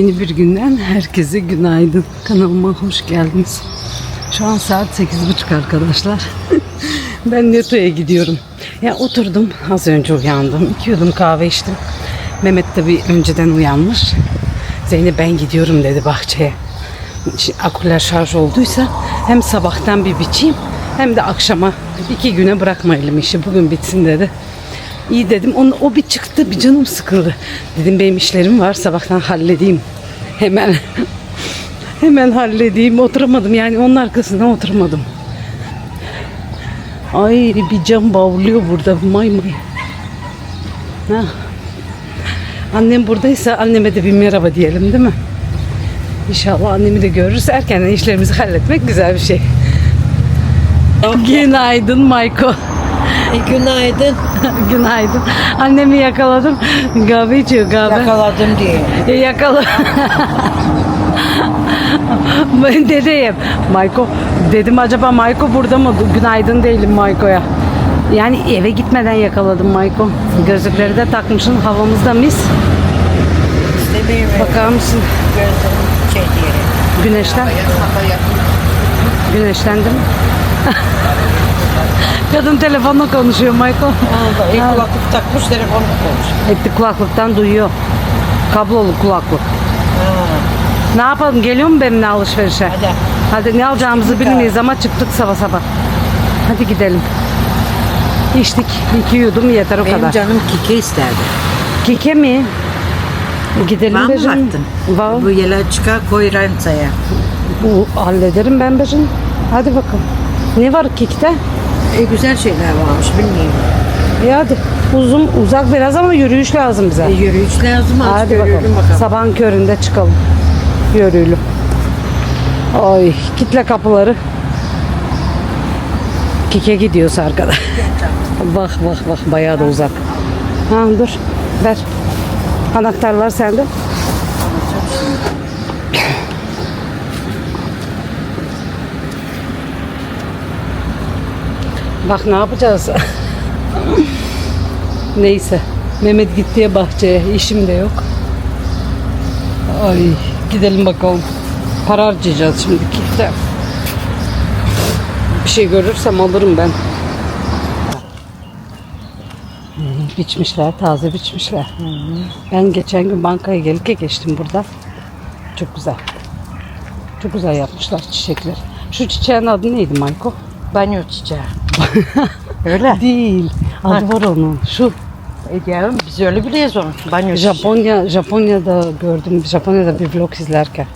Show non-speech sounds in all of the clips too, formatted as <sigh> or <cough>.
Yeni bir günden herkese günaydın. Kanalıma hoş geldiniz. Şu an saat 8.30 arkadaşlar. <laughs> ben Neto'ya gidiyorum. Ya oturdum az önce uyandım. İki yudum kahve içtim. Mehmet tabi önceden uyanmış. Zeynep ben gidiyorum dedi bahçeye. Şimdi aküler şarj olduysa hem sabahtan bir biçeyim hem de akşama iki güne bırakmayalım işi. Bugün bitsin dedi. İyi dedim. Onu, o bir çıktı bir canım sıkıldı. Dedim benim işlerim var sabahtan halledeyim. Hemen <laughs> hemen halledeyim. Oturamadım yani onun arkasına oturamadım. Ay bir cam bavuluyor burada may may. Ha. Annem buradaysa anneme de bir merhaba diyelim değil mi? İnşallah annemi de görürüz. Erkenden işlerimizi halletmek güzel bir şey. Günaydın Mayko. Günaydın. <laughs> Günaydın. Annemi yakaladım. Kahve içiyor kahve. Yakaladım diye. E, yakala. <laughs> ben dedeyim. Mayko. Dedim acaba Mayko burada mı? Günaydın değilim Mayko'ya. Yani eve gitmeden yakaladım Mayko. Gözlükleri de takmışsın. Havamızda mis. Bakar mısın? Şey. Güneşten. Güneşlendim. <laughs> <laughs> Kadın telefonla konuşuyor Mayko. Allah, e, kulaklık takmış telefonu konuş. Etli kulaklıktan duyuyor. Kablolu kulaklık. Ne yapalım? Geliyor mu benimle alışverişe? Hadi. Hadi ne alacağımızı bilmeyiz ama çıktık sabah sabah. Hadi gidelim. İçtik. iki yudum yeter o Benim kadar. canım kike isterdi. Kike mi? Gidelim mı Bejin. vaktin? Var. Bu yela çıkar koy rentaya. Bu hallederim ben Bejin. Hadi bakalım. Ne var kikte? E, güzel şeyler varmış bilmiyorum. İyi hadi. Uzun, uzak biraz ama yürüyüş lazım bize. E, yürüyüş lazım. az Hadi yürüyelim bakalım. bakalım. Sabahın köründe çıkalım. Yürüyelim. Ay kitle kapıları. Kike gidiyoruz arkada. <laughs> bak bak bak bayağı da uzak. Ha dur ver. Anahtarlar sende. Bak ne yapacağız? Neyse. Mehmet gitti ya bahçeye. işim de yok. Ay gidelim bakalım. Para harcayacağız şimdi kitle. Bir şey görürsem alırım ben. Hmm, Biçmişler, taze biçmişler. Ben geçen gün bankaya gelirken geçtim burada. Çok güzel. Çok güzel yapmışlar çiçekler. Şu çiçeğin adı neydi Mayko? Banyo çiçeği. <laughs> Öyle. Değil. Adı var onun. Şu E diyorum biz öyle biliyoruz onu. Banyo. Japonya Japonya'da gördüm. Japonya'da bir vlog izlerken.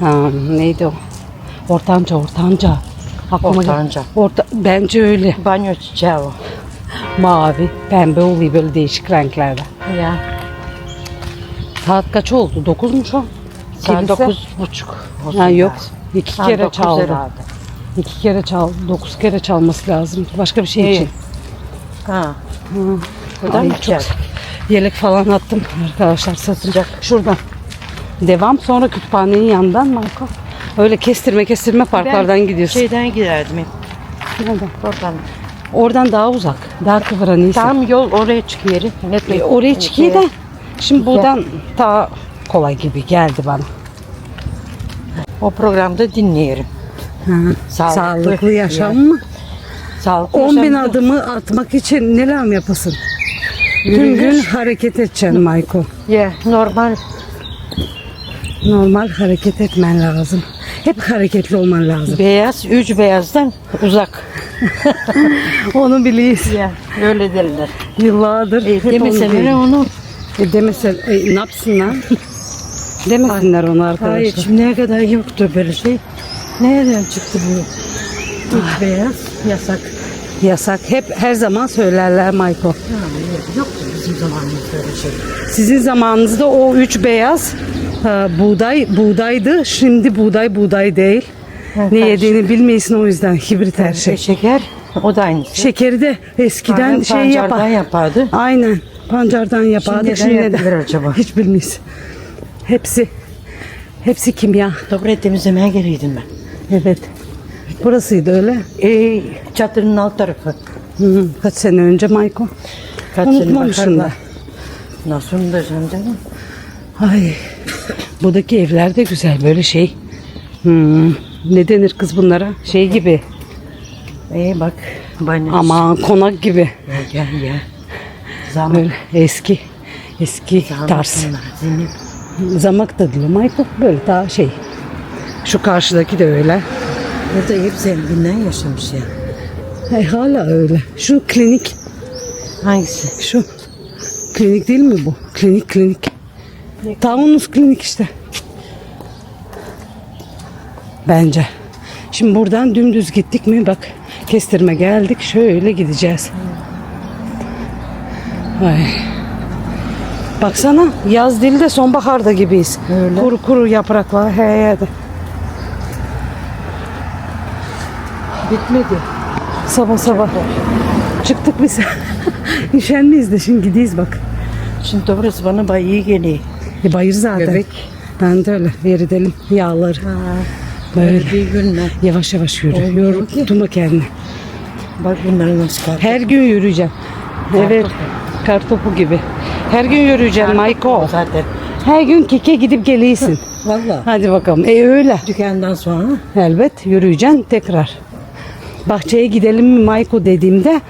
Ha, neydi o? Ortanca, ortanca. Aklıma gel- Ortanca. Orta, bence öyle. Banyo çiçeği o. Mavi, pembe oluyor böyle değişik renklerde. Ya. Saat kaç oldu? 9 mu şu an? Saat Kilise? dokuz buçuk. olsun Ha, yok. lazım. İki Ha, kere dokuz çaldı. herhalde. İki kere çaldı. Dokuz kere çalması lazım. Başka bir şey için. Ha. Hı. Buradan Ay, mı çok? Yelek falan attım arkadaşlar satacak. Şuradan. Devam sonra kütüphanenin yanından Marco. Öyle kestirme kestirme parklardan gidiyorsun. Şeyden giderdim. hep. Nereden? Oradan. Oradan daha uzak. Daha kıvıran iyisi. Tam yol oraya çıkıyor. Ne E, oraya çıkıyor da şimdi buradan daha kolay gibi geldi bana. O programda dinleyelim. Sağlıklı, Sağlıklı yaşam ya. mı? Sağlıklı 10 bin adımı atmak için neler mi yapasın? Gün gün hareket edeceksin Mayko. Ya normal Normal hareket etmen lazım. Hep hareketli olman lazım. beyaz, üç beyazdan uzak. <laughs> Onu biliyiz. Ya öyle derler. Yıllardır. E, hep onu demeseler biliyiz. onu. E demesen, e, ne yapsınlar? <laughs> Demesinler onu arkadaşlar. Hayır şimdiye kadar yoktu böyle şey. Nereden çıktı bu? Üç beyaz yasak. Yasak. Hep her zaman söylerler Mayko. Ha, yoktu bizim zamanımızda öyle şey. Sizin zamanınızda o üç beyaz e, buğday buğdaydı. Şimdi buğday buğday değil. Evet, ne karşı- yediğini bilmiyorsun o yüzden hibrit her şey. Şeker o da aynısı. Şekeri de eskiden Aynen, şey pancardan yapar. yapardı. Aynen. Pancardan yapardık. Şimdi neden yaptılar acaba? <laughs> Hiç bilmeyiz. Hepsi hepsi kimya. Toprağı temizlemeye geliydim ben. Evet. Burasıydı öyle. E, çatının alt tarafı. Hı hı. Kaç sene önce Mayko? Kaç sene Unutmamışım bakarlar. da. Nasıl unutacağım canım? Ay Buradaki evler de güzel böyle şey. Hmm, ne denir kız bunlara? Şey gibi. İyi bak. Bana Ama konak gibi. Gel gel gel. Zaman. Böyle eski. Eski tarz. Zeynep. Zamak da değil Michael. Böyle daha şey. Şu karşıdaki de öyle. Burada hep zenginden yaşamış ya. Hey, hala öyle. Şu klinik. Hangisi? Şu. Klinik değil mi bu? Klinik klinik. Taunus klinik işte. Bence. Şimdi buradan dümdüz gittik mi bak kestirme geldik şöyle gideceğiz. Ay. Baksana yaz değil de sonbaharda gibiyiz. Öyle. Kuru kuru yapraklar he he de. Bitmedi. Sabah sabah. Çıktık biz. <laughs> Üşenmeyiz de şimdi gideyiz bak. Şimdi burası bana iyi geliyor. E, bayır zaten. Göbek. Ben de öyle eridelim yağları. Ha. Böyle. Bir günler. Yavaş yavaş yürü. Yorultma kendini. Bak bunları nasıl kaldı. Her gün yürüyeceğim. Evet. Kartopu gibi. Her gün yürüyeceğim Michael. Zaten. Her gün kike gidip geliyorsun. Valla. Hadi bakalım. E öyle. Dükkandan sonra Elbet yürüyeceksin tekrar. Bahçeye gidelim mi Michael dediğimde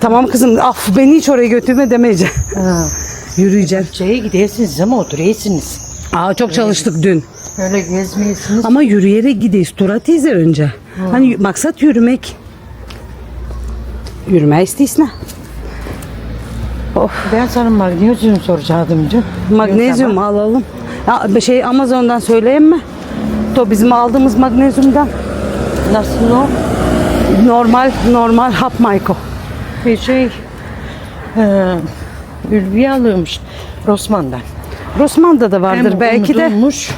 tamam kızım af beni hiç oraya götürme demeyeceğim. ha. <laughs> Yürüyeceksin. şeye gidersiniz ama oturuyorsunuz. Aa çok çalıştık dün. Öyle gezmeyesiniz. Ama yürüyerek gideyiz. Tur atıyız ya önce. Hani maksat yürümek. Yürüme istiyorsun. Of. Ben sana magnezyum soracaktım dün. Magnezyum alalım. Ya, şey Amazon'dan söyleyeyim mi? To bizim aldığımız magnezyumdan Nasıl o? Normal normal hap Mayko. Bir şey e, Ülviye alıyormuş Rosman'dan. Rosman'da da vardır Hem belki de. unutulmuş,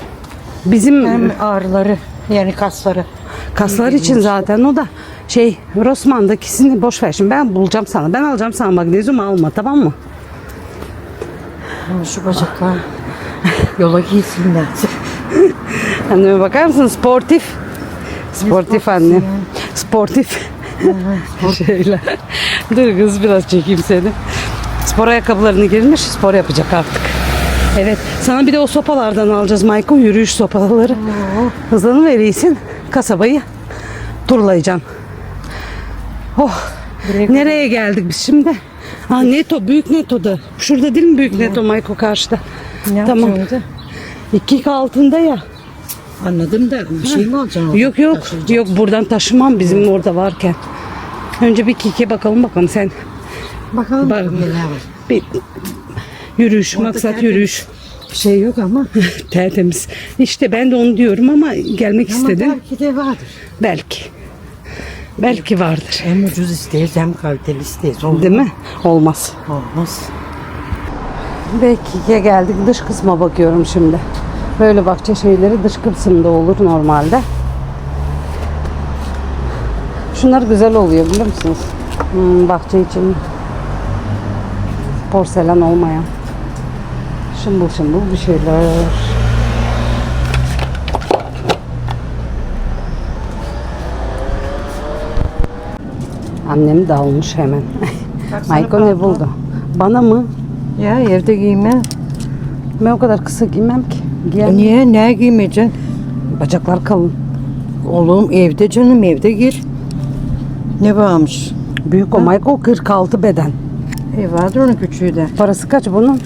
Bizim hem ağrıları yani kasları. kaslar için zaten o da şey Rosman'dakisini boş ver şimdi ben bulacağım sana. Ben alacağım sana magnezyum alma tamam mı? Şu bacaklar yola giysinler. Anneme bakar mısın? Sportif. Sportif anne. Sportif. <laughs> Şöyle. Dur kız biraz çekeyim seni. Spor ayakkabılarını girmiş spor yapacak artık. Evet. Sana bir de o sopalardan alacağız Michael. Yürüyüş sopaları. Hızlanı verirsin. Kasabayı turlayacaksın. Oh. Buraya Nereye geldik biz şimdi? Ha Neto. Büyük Neto'da. Şurada değil mi Büyük Neto Michael karşıda? Ne tamam. yapacaksın? İki altında ya. Anladım da bir şey mi alacaksın? Yok yok. Yok buradan taşımam bizim orada varken. Önce bir kike bakalım bakalım sen. Bakalım Bak- neler var. Bir yürüyüş, maksat tertemiz. yürüyüş. Bir şey yok ama. <laughs> Tertemiz. İşte ben de onu diyorum ama gelmek ama istedim. belki de vardır. Belki. Belki vardır. Hem ucuz isteyiz hem kaliteli isteyiz. Olmaz. Değil mi? Olmaz. Olmaz. Ve kike geldik. Dış kısma bakıyorum şimdi. Böyle bahçe şeyleri dış kısımda olur normalde. Şunlar güzel oluyor biliyor musunuz? Hmm, bahçe için porselen olmayan. Şımbıl şımbıl bir şeyler. Annem dalmış hemen. Mayko ne buldu? Bana mı? Ya evde giyme. Ben o kadar kısa giymem ki. E niye? Ne giymeyeceksin? Bacaklar kalın. Oğlum evde canım evde gir. Ne varmış? Büyük o Michael 46 beden. E vardır onun küçüğü de. Parası kaç bunun?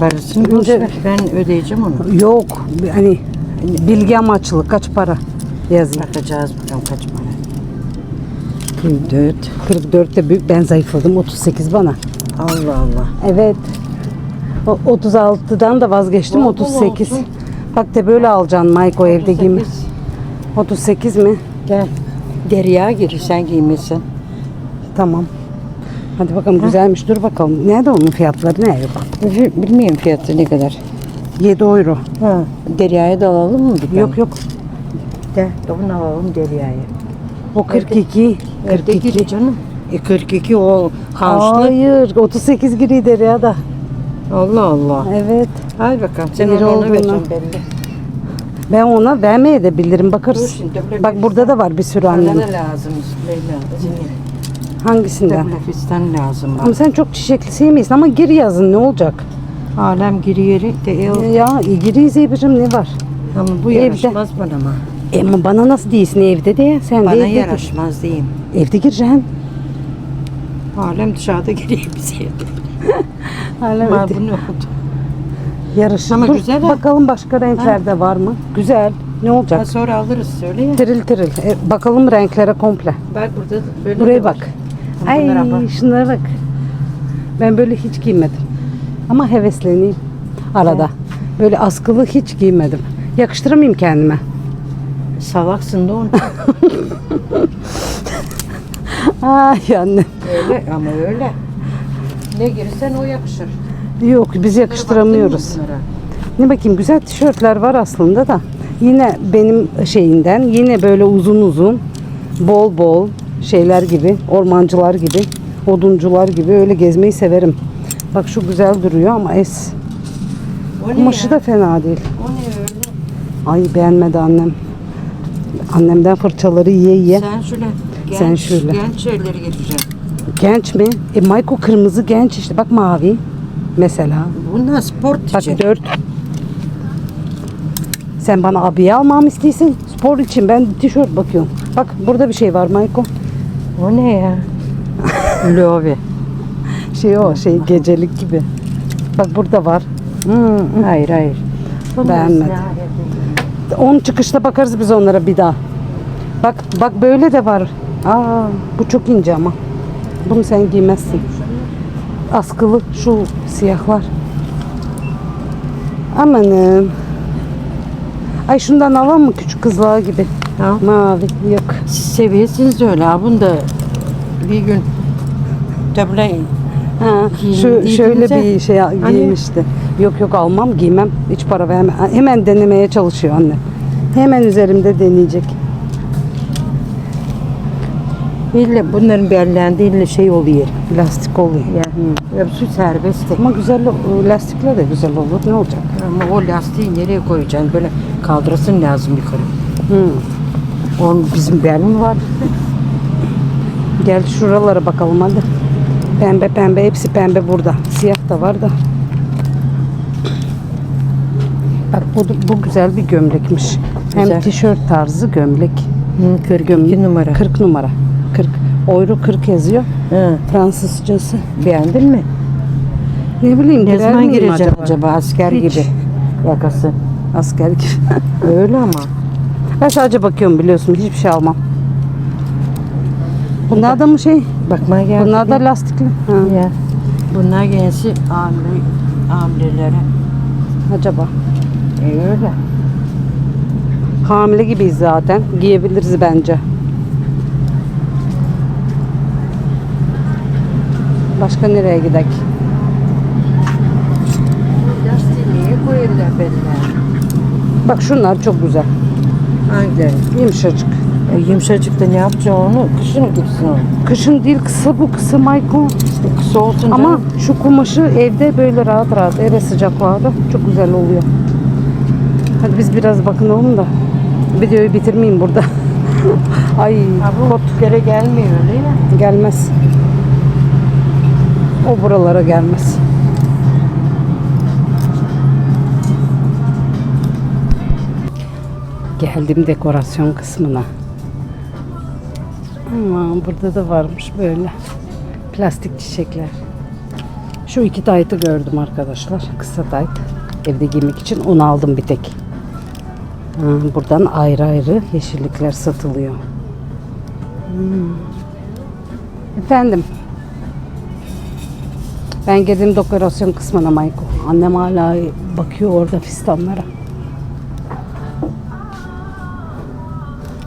Parasını Önce- boş ver. Ben ödeyeceğim onu. Yok. Hani bilgi amaçlı kaç para yazayım. Bakacağız bakalım kaç para. 44. 44 de büyük. Ben zayıfladım. 38 bana. Allah Allah. Evet. O 36'dan da vazgeçtim. Bol bol 38. olsun. Bak de böyle alacaksın Michael evde giyme. 38. 38 mi? Gel. Derya gir sen giymesin. Tamam. Hadi bakalım güzelmiş. Dur bakalım. Nerede onun fiyatları? Ne yok? Bilmiyorum fiyatı ne kadar. 7 euro. Ha, Derya'ya da alalım mı bir tane? Yok yok. De, onu alalım Derya'ya. O 42. Evde gir 42. canım. E 42 o hanslı. Hayır. 38 giri der ya da. Allah Allah. Evet. Hadi bakalım sen onu ona olduğunu. vereceksin belli. Ben ona vermeye de bilirim. Dur Bakarız. şimdi, böyle Bak bir- burada da var bir sürü Bana annem. da lazım Leyla. Hangisinden? Defne fistan lazım Ama bana. sen çok çiçekli sevmiyorsun ama gir yazın ne olacak? Alem giri yeri de ev. Ya giriyiz Ebru'cum ne var? Ama bu Evde. yaraşmaz bana ama. E, Ama bana nasıl değilsin evde de. Sen de Bana evde gir. yaraşmaz diyeyim. Evde gireceksin. Alem dışarıda giriyor bize. <laughs> Hala Ama evde. bu ne oldu? Yarış. Ama Dur, güzel ha. Bakalım başka renklerde var mı? Güzel. Ne olacak? Ha, sonra alırız söyle ya. Tiril tiril. E, bakalım renklere komple. Bak burada da böyle Buraya de var. bak. Bunlara Ay bak. şunlara bak. Ben böyle hiç giymedim. Ama hevesleneyim arada. Böyle askılı hiç giymedim. Yakıştıramayayım kendime. Salaksın da onu. <laughs> Ay anne. öyle ama öyle. Ne girirsen o yakışır. Yok biz yakıştıramıyoruz. Ne bakayım güzel tişörtler var aslında da. Yine benim şeyinden yine böyle uzun uzun bol bol şeyler gibi ormancılar gibi oduncular gibi öyle gezmeyi severim. Bak şu güzel duruyor ama es. O ne Kumaşı da fena değil. O ne öyle? Ay beğenmedi annem. Annemden fırçaları yiye yiye. Sen şöyle. Genç, Sen şöyle. Genç şeyleri getireceksin. Genç mi? E Mayko kırmızı genç işte. Bak mavi. Mesela. Bunlar sport Bak için. dört. Sen bana abiye almam istiyorsun. Spor için ben tişört bakıyorum. Bak burada bir şey var Mayko. O ne ya? Lovi. Şey o şey gecelik gibi. Bak burada var. Hmm, Hayır hayır. Beğenmedim. On çıkışta bakarız biz onlara bir daha. Bak bak böyle de var. Aa bu çok ince ama. Bunu sen giymezsin. Askılı şu siyahlar. Amanım. Ay şundan alalım mı küçük kızlar gibi? Al. Mavi yok. Siz seviyesiniz öyle ha. Bunu da bir gün tabi Ha, şu şöyle bir şey Hani- giymişti. Yok yok almam giymem. Hiç para vermem. Hemen denemeye çalışıyor anne. Hemen üzerimde deneyecek. İlla bunların bellendiği illa şey oluyor. Lastik oluyor. Yani hepsi serbest. Ama güzel o- lastikle de güzel olur. Ne olacak? Ama o lastiği nereye koyacaksın? Böyle kaldırasın lazım yukarı. Hı. Onun bizim bel mi var? Gel şuralara bakalım hadi. Pembe pembe hepsi pembe burada. Siyah da var da. Bak bu, bu güzel bir gömlekmiş. Hem Güzel. tişört tarzı gömlek. Hı, 42 numara. 40 numara. 40. Euro 40 yazıyor. Hı, Fransızcası. beğendin mi? Ne bileyim Ne girer zaman miyim gireceksin acaba, asker Hiç. gibi? Yakası. Asker gibi. <laughs> Öyle ama. ben sadece bakıyorum biliyorsun hiçbir şey almam. Bunlar da mı şey? Bakmaya geldik. Bunlar da lastikli. Ha, Ya. Bunlar gençsi amire, amirelere. acaba. E öyle. Hamile gibiyiz zaten. Giyebiliriz bence. Başka nereye gidek? Lastiği niye koyuyorlar beline? Bak şunlar çok güzel. Hangileri? Yumuşacık. E, yumuşacık da ne yapacaksın onu? Kışın gitsin onu. Kışın değil kısa bu kısa Michael. İşte kısa olsun Ama canım. şu kumaşı evde böyle rahat rahat eve sıcaklarda çok güzel oluyor. Hadi biz biraz bakınalım da videoyu bitirmeyeyim burada. <laughs> Ay Ha, bu kot kere gelmiyor öyle ya. gelmez. O buralara gelmez. Geldim dekorasyon kısmına. Ama burada da varmış böyle plastik çiçekler. Şu iki taytı gördüm arkadaşlar. Kısa tayt. Evde giymek için onu aldım bir tek. Buradan ayrı ayrı yeşillikler satılıyor. Hmm. Efendim. Ben geldim dekorasyon kısmına Mayko. Annem hala bakıyor orada fistanlara.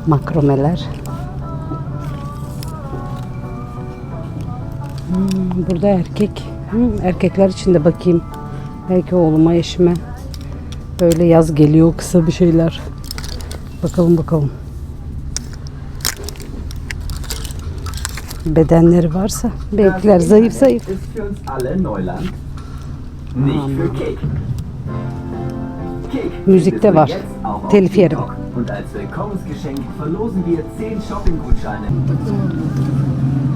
Makromeler. Hmm, burada erkek. Hmm, erkekler için de bakayım. Belki oğluma, eşime. Böyle yaz geliyor kısa bir şeyler. Bakalım bakalım. bedenleri varsa belkiler zayıf zayıf. Müzik de var. Telif yerim.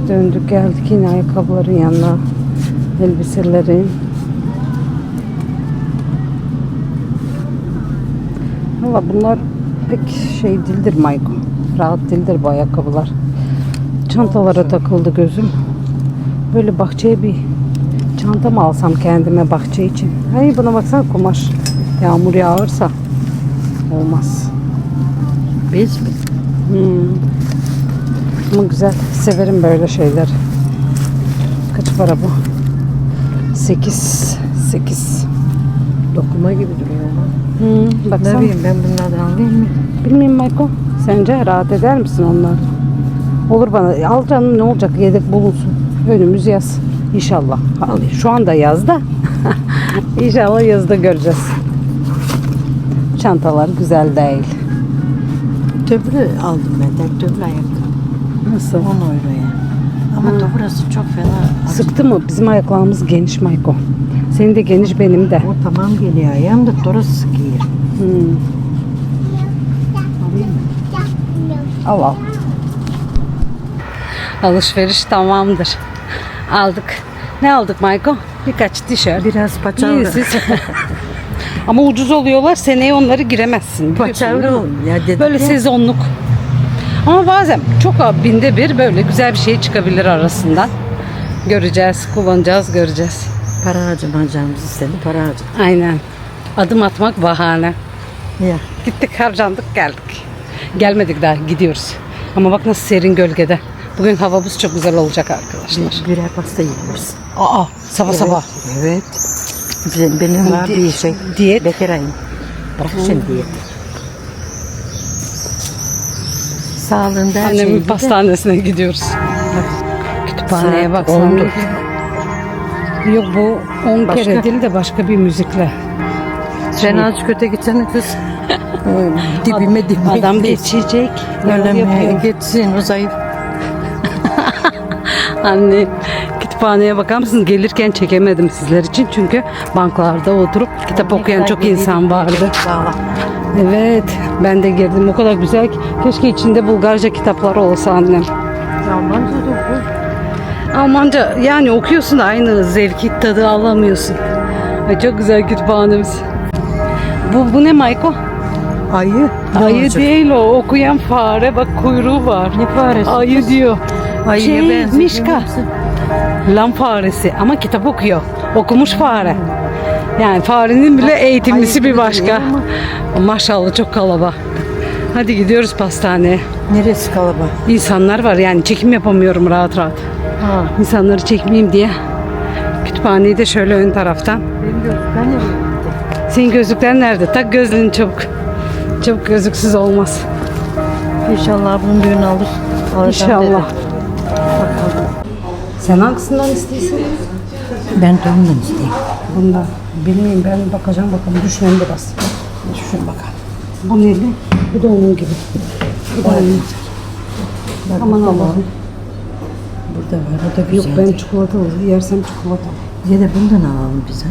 Döndük geldik yine ayakkabıların yanına. Elbiselerin. Valla bunlar pek şey dildir Mayko. Rahat dildir bu ayakkabılar. Çantalara takıldı gözüm. Böyle bahçeye bir çanta mı alsam kendime bahçe için? Hayır buna baksana kumaş. Yağmur yağarsa olmaz. Biz mi? Hmm. Ama güzel. Severim böyle şeyler. Kaç para bu? 8. 8. Dokuma gibi duruyor ama. Hmm, Ne baksana. bileyim ben bunlardan alayım mı? Bilmiyorum Mayko. Sence rahat eder misin onlar? Olur bana. Al canım ne olacak? Yedek bulunsun. Önümüz yaz. İnşallah. Al, Şu anda yaz da. <laughs> İnşallah yazda göreceğiz. Çantalar güzel değil. Töbrü aldım ben de töbrü ayakkabı. Nasıl? 10 euroya. Ama da burası çok fena. Sıktı mı? Bizim ayaklarımız geniş Mayko. Senin de geniş benim de. O tamam geliyor ayağım da orası sıkıyor. Hmm. Al al. Alışveriş tamamdır. Aldık. Ne aldık Mayko? Birkaç tişört. Biraz paçavra. <laughs> Ama ucuz oluyorlar. Seneye onları giremezsin. Paçavra ya dedik Böyle ya. sezonluk. Ama bazen çok binde bir böyle güzel bir şey çıkabilir arasından. Göreceğiz, kullanacağız, göreceğiz. Para harcamayacağımız istedi para harcadık. Aynen. Adım atmak bahane. Ya. Gittik harcandık geldik. Gelmedik daha gidiyoruz. Ama bak nasıl serin gölgede. Bugün havamız çok güzel olacak arkadaşlar. Birer pasta yiyoruz. Aa sabah sabah. Evet. Bizim, benim var bir şey. diyet. Bekarayım. Bırak şimdi diyet. Sağlığında her Annemin şey gibi. pastanesine gidiyoruz. Kütüphaneye baksana. 19. Yok bu 10 Başka? kere değil de başka bir müzikle. Sen azıcık öte gitsene kız. <laughs> dibime dibime. Adam geçecek. Yapıyor. Geçsin o zayıf. Anne kütüphaneye bakar mısınız? Gelirken çekemedim sizler için çünkü banklarda oturup kitap okuyan çok insan vardı. Evet ben de girdim o kadar güzel ki keşke içinde Bulgarca kitaplar olsa annem. Almanca da oku. Almanca yani okuyorsun da aynı zevki tadı alamıyorsun. Ay çok güzel kütüphanemiz. Bu, bu ne Mayko? Ayı. Ayı değil o okuyan fare bak kuyruğu var. Ne faresi? Ayı diyor. Ayıya şey. Mişka. Lan faresi ama kitap okuyor. Okumuş fare. Yani farenin bile eğitimlisi bir başka. Maşallah çok kalabalık. Hadi gidiyoruz pastaneye. Neresi kalabalık? İnsanlar var yani çekim yapamıyorum rahat rahat. Ha. İnsanları çekmeyeyim diye. Kütüphaneyi de şöyle ön taraftan. Benim gözlükler gitti? Senin gözlükler nerede? Tak gözlüğünü çabuk. Çabuk gözlüksüz olmaz. İnşallah bunun düğünü alır. Alacağım İnşallah. dedi. Sen hangisinden istiyorsun? Ben de ondan isteyeyim. Bundan. Bilmiyorum ben bakacağım bakalım. Düşün biraz. Düşün bakalım. Bu neydi? Bu da onun gibi. Bu da onun. Aman Allah'ım. Burada var. O da Yok güzel. ben çikolatalı yersem çikolata. Ya da bundan alalım bize.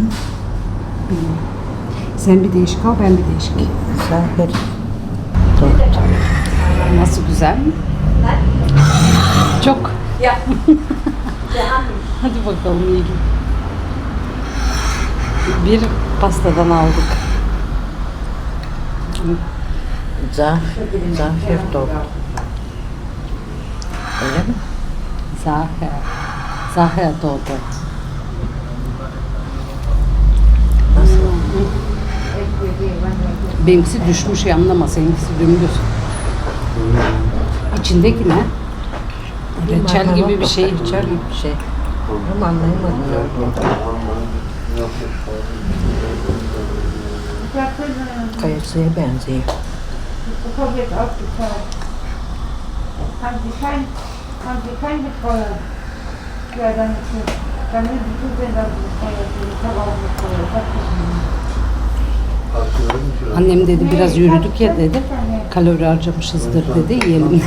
Sen bir değişik al ben bir değişik. Zahir. Doğru. Nasıl güzel mi? Çok. <laughs> Ya. Hadi bakalım iyi gün. Bir pastadan aldık. Zahir. Zahir doğru. Öyle mi? Zahe. Zahe doğdu. Benimkisi düşmüş yanlama, seninkisi dümdüz. İçindeki ne? Reçel gibi bir şey. Reçel gibi bir şey. Ama anlayamadım. Kayısıya benziyor. Annem dedi biraz yürüdük ya dedi. Kalori harcamışızdır dedi. Yiyelim.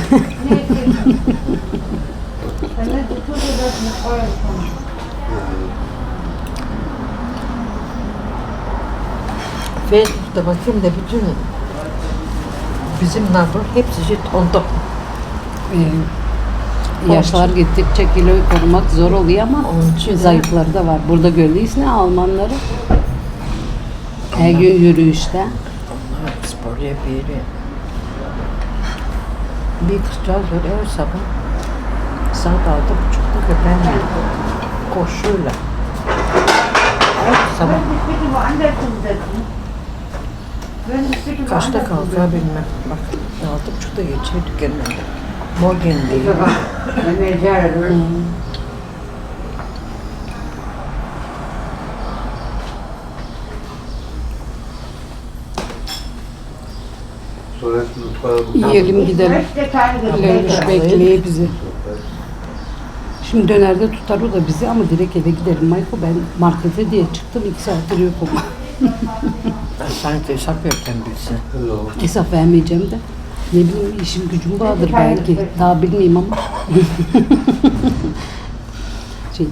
Facebook'ta bakayım da bütün bizim nabur hepsi tonton. Ee, yaşlar gittikçe kiloyu korumak zor oluyor ama Onun için de- zayıfları da var. Burada görüyoruz ne Almanları. Her gün yürüyüşte. spor yapıyor. Bir kızcağız öyle her sabah saat altı buçukta köpeğinle koşuyorlar. Her sabah kaçta kalkar bilmem. Bak altı buçukta geçiyor dükkanında. Morgan diyor. Sonra mutfağa Yiyelim gidelim. Leyluş Getränke. bekliyor bizi. Şimdi dönerde tutar o da bizi ama direkt eve gidelim. Michael ben markete diye çıktım. iki saattir yokum. <laughs> Ben sanki hesap yapacağım bilsin. Hesap vermeyeceğim de. Ne bileyim işim gücüm vardır belki. Daha bilmeyeyim ama. <laughs> şey,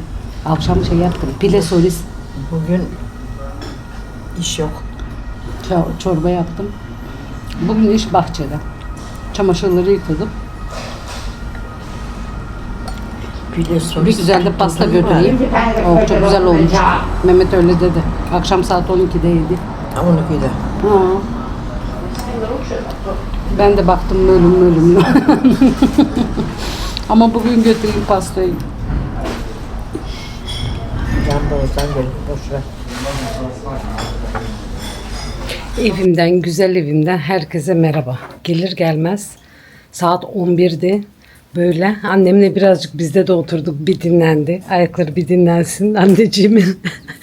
akşam şey yaptım. Pile solis Bugün iş yok. ço- çorba yaptım. Bugün iş bahçede. Çamaşırları yıkadım. Bir güzel de pasta götüreyim. Oh, çok güzel olmuş. Mehmet öyle dedi. Akşam saat 12'de yedi. Ha, 12'de. Ha. Ben de baktım bölüm bölüm. <laughs> Ama bugün götüreyim pastayı. Can Boğaz'dan gelin. Boş ver. Evimden, güzel evimden herkese merhaba. Gelir gelmez saat 11'di. Böyle annemle birazcık bizde de oturduk bir dinlendi. Ayakları bir dinlensin anneciğimin.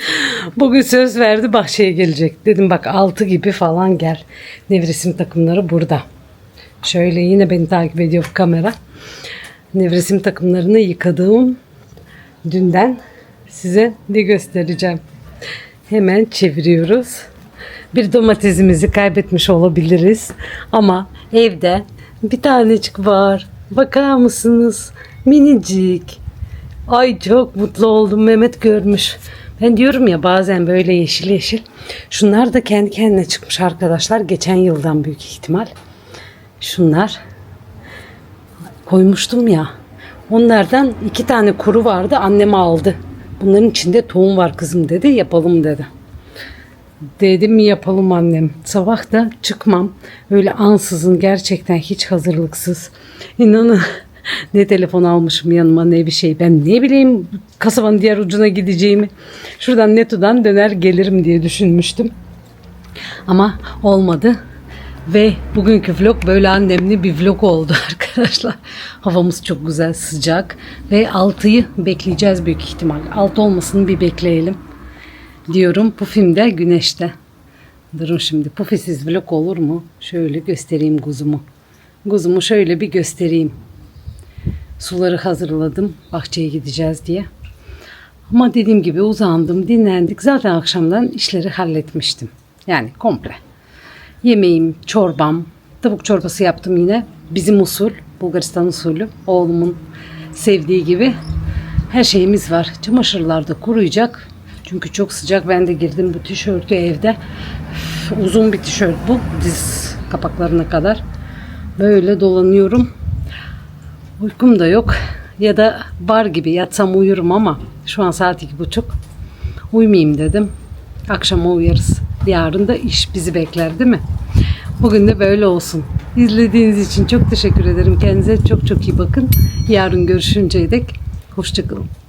<laughs> Bugün söz verdi bahçeye gelecek. Dedim bak 6 gibi falan gel. Nevresim takımları burada. Şöyle yine beni takip ediyor kamera. Nevresim takımlarını yıkadığım dünden size de göstereceğim. Hemen çeviriyoruz. Bir domatesimizi kaybetmiş olabiliriz. Ama evde bir tanecik var. Bakar mısınız? Minicik. Ay çok mutlu oldum. Mehmet görmüş. Ben diyorum ya bazen böyle yeşil yeşil. Şunlar da kendi kendine çıkmış arkadaşlar. Geçen yıldan büyük ihtimal. Şunlar koymuştum ya. Onlardan iki tane kuru vardı. Annem aldı. Bunların içinde tohum var kızım dedi. Yapalım dedi. Dedim yapalım annem. Sabah da çıkmam. Öyle ansızın gerçekten hiç hazırlıksız. İnanın <laughs> ne telefon almışım yanıma ne bir şey. Ben ne bileyim kasabanın diğer ucuna gideceğimi. Şuradan Neto'dan döner gelirim diye düşünmüştüm. Ama olmadı. Ve bugünkü vlog böyle annemli bir vlog oldu <laughs> arkadaşlar. Havamız çok güzel sıcak. Ve 6'yı bekleyeceğiz büyük ihtimal. 6 olmasını bir bekleyelim diyorum. Pufim de güneşte. Durun şimdi pufisiz vlog olur mu? Şöyle göstereyim kuzumu. Kuzumu şöyle bir göstereyim. Suları hazırladım. Bahçeye gideceğiz diye. Ama dediğim gibi uzandım, dinlendik. Zaten akşamdan işleri halletmiştim. Yani komple. Yemeğim, çorbam, tavuk çorbası yaptım yine. Bizim usul, Bulgaristan usulü. Oğlumun sevdiği gibi. Her şeyimiz var. Çamaşırlar da kuruyacak. Çünkü çok sıcak. Ben de girdim bu tişörtü evde. Uzun bir tişört bu. Diz kapaklarına kadar. Böyle dolanıyorum. Uykum da yok. Ya da bar gibi yatsam uyurum ama şu an saat iki buçuk. Uyumayayım dedim. Akşama uyarız. Yarın da iş bizi bekler değil mi? Bugün de böyle olsun. İzlediğiniz için çok teşekkür ederim. Kendinize çok çok iyi bakın. Yarın görüşünceye dek hoşçakalın.